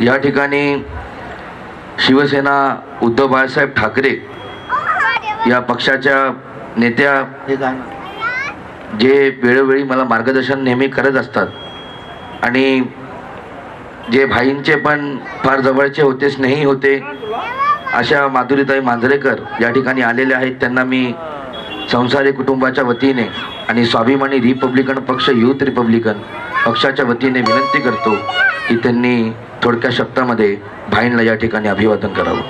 या ठिकाणी शिवसेना उद्धव बाळासाहेब ठाकरे या पक्षाच्या नेत्या जे वेळोवेळी मला मार्गदर्शन नेहमी करत असतात आणि जे भाईंचे पण फार जवळचे होते स्नेही होते अशा माधुरीताई मांजरेकर या ठिकाणी आलेले आहेत. त्यांना मी संसारी कुटुंबाच्या वतीने आणि स्वाभिमानी रिपब्लिकन पक्ष युथ रिपब्लिकन पक्षाच्या वतीने विनंती करतो की त्यांनी थोडक्या शब्दामध्ये भाईंना या ठिकाणी अभिवादन करावं.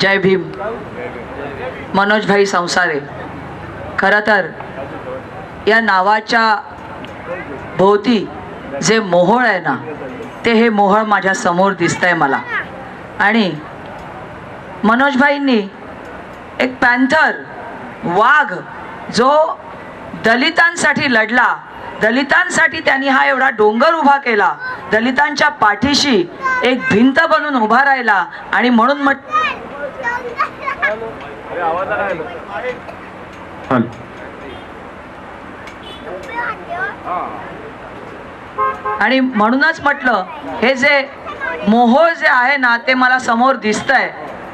जय भीम. मनोजभाई संसारे खरं तर या नावाच्या भोवती जे मोहळ आहे ना ते हे मोहळ माझ्यासमोर दिसतंय मला. आणि मनोजभाईंनी एक पॅन्थर वाघ जो दलितांसाठी लढला दलितांसाठी त्यांनी हा एवढा डोंगर उभा केला दलितांच्या पाठीशी एक भिंत बनून उभा राहिला आणि म्हणून म्हट आणि म्हणूनच म्हटलं हे जे मोहोळ जे आहे ना ते मला समोर दिसतंय.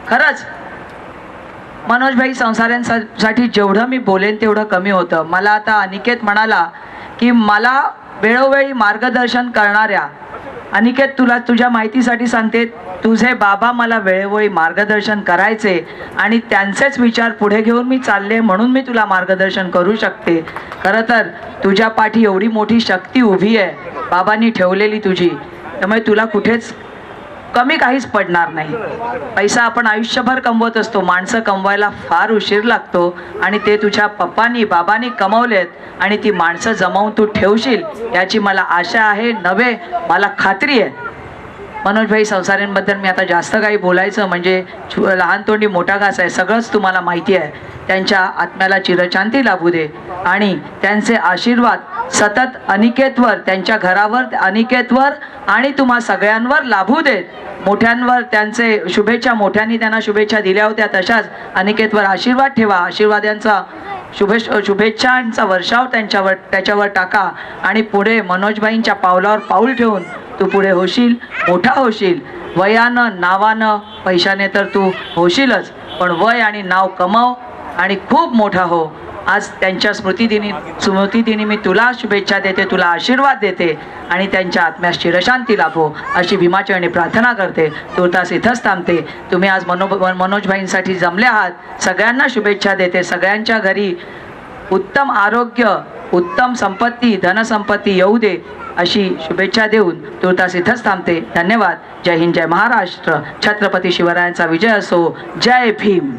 खरंच मनोजभाई संसारांसाठी जेवढं मी बोलेन तेवढं कमी होतं. मला आता अनिकेत म्हणाला की मला वेळोवेळी मार्गदर्शन करणाऱ्या अनिकेत तुला तुझ्या माहितीसाठी सांगते तुझे बाबा मला वेळोवेळी मार्गदर्शन करायचे आणि त्यांचेच विचार पुढे घेऊन मी चालले म्हणून मी तुला मार्गदर्शन करू शकते. खरं तर तुझ्या पाठी एवढी मोठी शक्ती उभी आहे. बाबांनी ठेवलेली तुझी. त्यामुळे तुला कुठेच कमी काहीच पडणार नाही. पैसा आपण आयुष्यभर कमवत असतो. माणसं कमवायला फार उशीर लागतो आणि ते तुझ्या पप्पानी बाबांनी कमवलेत आणि ती माणसं जमावून तू ठेवशील याची मला आशा आहे. नव्हे मला खात्री आहे. मनोजभाई संसारेंबद्दल मी आता जास्त काही बोलायचं म्हणजे लहान तोंडी मोठा घास आहे सगळंच तुम्हाला माहिती आहे. त्यांच्या आत्म्याला चिरशांती लाभू दे. आणि त्यांचे आशीर्वाद सतत अनिकेतवर त्यांच्या घरावर अनिकेतवर आणि तुम्हा सगळ्यांवर लाभू देत. मोठ्यांवर त्यांचे शुभेच्छा मोठ्यांनी त्यांना शुभेच्छा दिल्या होत्या तशाच अनिकेतवर आशीर्वाद ठेवा. आशीर्वादांचा शुभे शुभेच्छांचा वर्षाव त्यांच्यावर त्याच्यावर टाका. आणि पुढे मनोजबाईंच्या पावलावर पाऊल ठेवून तू पुढे होशील मोठा होशील. वयानं नावानं पैशाने तर तू होशीलच पण वय आणि नाव कमव आणि खूप मोठा हो. आज त्यांच्या स्मृतिदिनी स्मृतिदिनी मी तुला शुभेच्छा देते तुला आशीर्वाद देते आणि त्यांच्या आत्म्यास चिरशांती लाभो अशी भीमाचरणी प्रार्थना करते. तुर्तास इथंच थांबते. तुम्ही आज मनो मनोजभाईंसाठी जमले आहात. सगळ्यांना शुभेच्छा देते. सगळ्यांच्या घरी उत्तम आरोग्य उत्तम संपत्ती धनसंपत्ती येऊ दे अशी शुभेच्छा देऊन तुर्तास इथंच थांबते धन्यवाद. जय हिंद जय महाराष्ट्र. छत्रपती शिवरायांचा विजय असो. जय भीम.